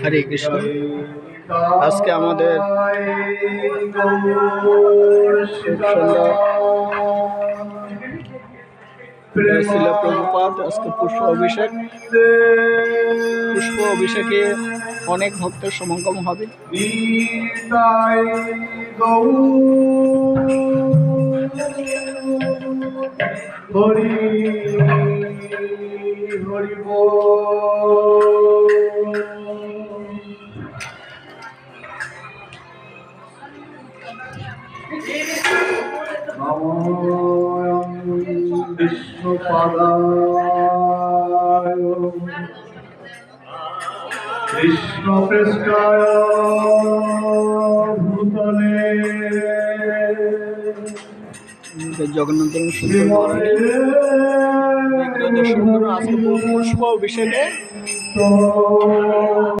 হরে কৃষ্ণ। আজকে আমাদের প্রভুপাত আজকে পুষ্প অভিষেক। পুষ্প অভিষেকে অনেক ভক্তের সমাগম হবে। হরি হরি বল। বিষ্ণুপাদায় কৃষ্ণপৃষ্ঠায় ভূতলে জগন্নাথ পুষ্প অভিষেকে